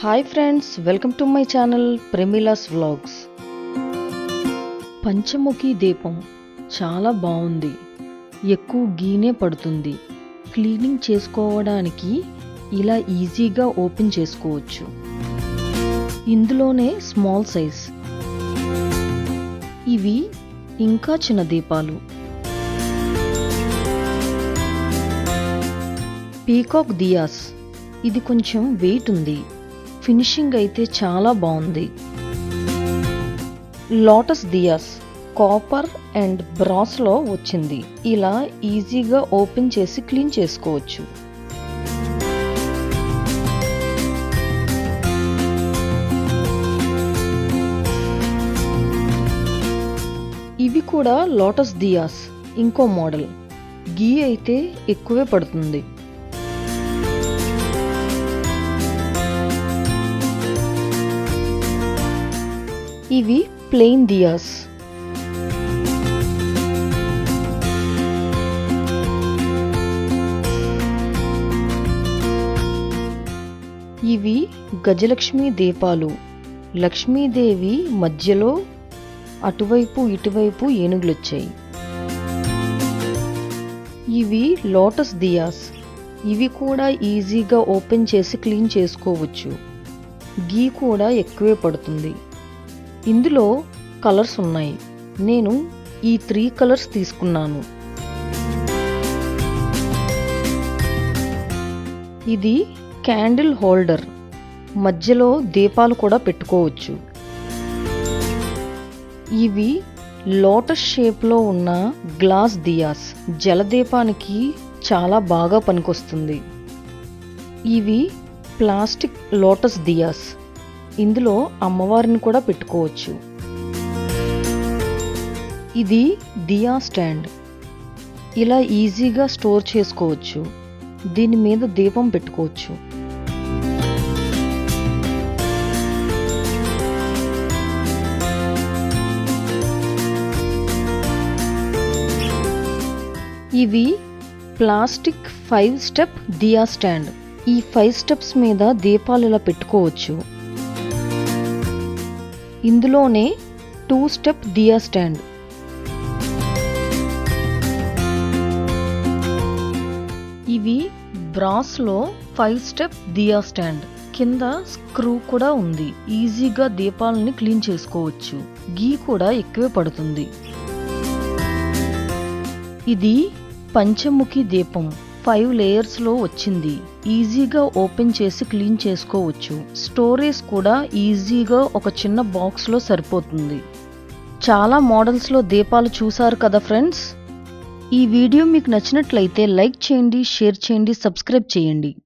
Hi friends welcome to my channel Premila's vlogs. Panchamukhi దీపం చాలా బాగుంది. ఎక్కువ గీనే పడుతుంది. క్లీనింగ్ చేసుకోవడానికి ఇలా ఈజీగా ఓపెన్ చేసుకోవచ్చు. ఇందులోనే స్మాల్ సైజ్. ఇవి ఇంకా చిన్న దీపాలు. పీకాక్ దియాస్. ఇది కొంచెం వెయిట్ ఉంది. ఫినిషింగ్ అయితే చాలా బాగుంది. లోటస్ దియాస్ కాపర్ అండ్ బ్రాస్లో వచ్చింది. ఇలా ఈజీగా ఓపెన్ చేసి క్లీన్ చేసుకోవచ్చు. ఇవి కూడా లోటస్ దియాస్ ఇంకో మోడల్. గీ అయితే ఎక్కువే పడుతుంది. ఇవి ప్లెయిన్ దియాస్. ఇవి గజలక్ష్మి దీపాలు. లక్ష్మీదేవి మధ్యలో అటువైపు ఇటువైపు ఏనుగులొచ్చాయి. ఇవి లోటస్ దియాస్. ఇవి కూడా ఈజీగా ఓపెన్ చేసి క్లీన్ చేసుకోవచ్చు. గీ కూడా ఎక్కువే పడుతుంది. ఇందులో కలర్స్ ఉన్నాయి. నేను ఈ త్రీ కలర్స్ తీసుకున్నాను. ఇది క్యాండిల్ హోల్డర్. మధ్యలో దీపాలు కూడా పెట్టుకోవచ్చు. ఇవి లోటస్ షేప్లో ఉన్న గ్లాస్ దియాస్. జలదీపానికి చాలా బాగా పనికొస్తుంది. ఇవి ప్లాస్టిక్ లోటస్ దియాస్. ఇందులో అమ్మవారిని కూడా పెట్టుకోవచ్చు. ఇది దియా స్టాండ్. ఇలా ఈజీగా స్టోర్ చేసుకోవచ్చు. దీని మీద దీపం పెట్టుకోవచ్చు. ఇవి plastic five step diya stand. ఈ ఫైవ్ స్టెప్స్ మీద దీపాలు ఇలా పెట్టుకోవచ్చు. ఇందులోనే టూ స్టెప్ దియా స్టాండ్ ఇవి బ్రాస్లో ఫైవ్ స్టెప్ దియా స్టాండ్ కింద స్క్రూ కూడా ఉంది. ఈజీగా దీపాలని క్లీన్ చేసుకోవచ్చు. గీ కూడా ఎక్కువే పడుతుంది. ఇది పంచముఖి దీపం. ఫైవ్ లేయర్స్లో వచ్చింది. ఈజీగా ఓపెన్ చేసి క్లీన్ చేసుకోవచ్చు. స్టోరేజ్ కూడా ఈజీగా ఒక చిన్న బాక్స్లో సరిపోతుంది. చాలా మోడల్స్లో దీపాలు చూసారు కదా ఫ్రెండ్స్? ఈ వీడియో మీకు నచ్చినట్లయితే లైక్ చేయండి షేర్ చేయండి సబ్స్క్రైబ్ చేయండి.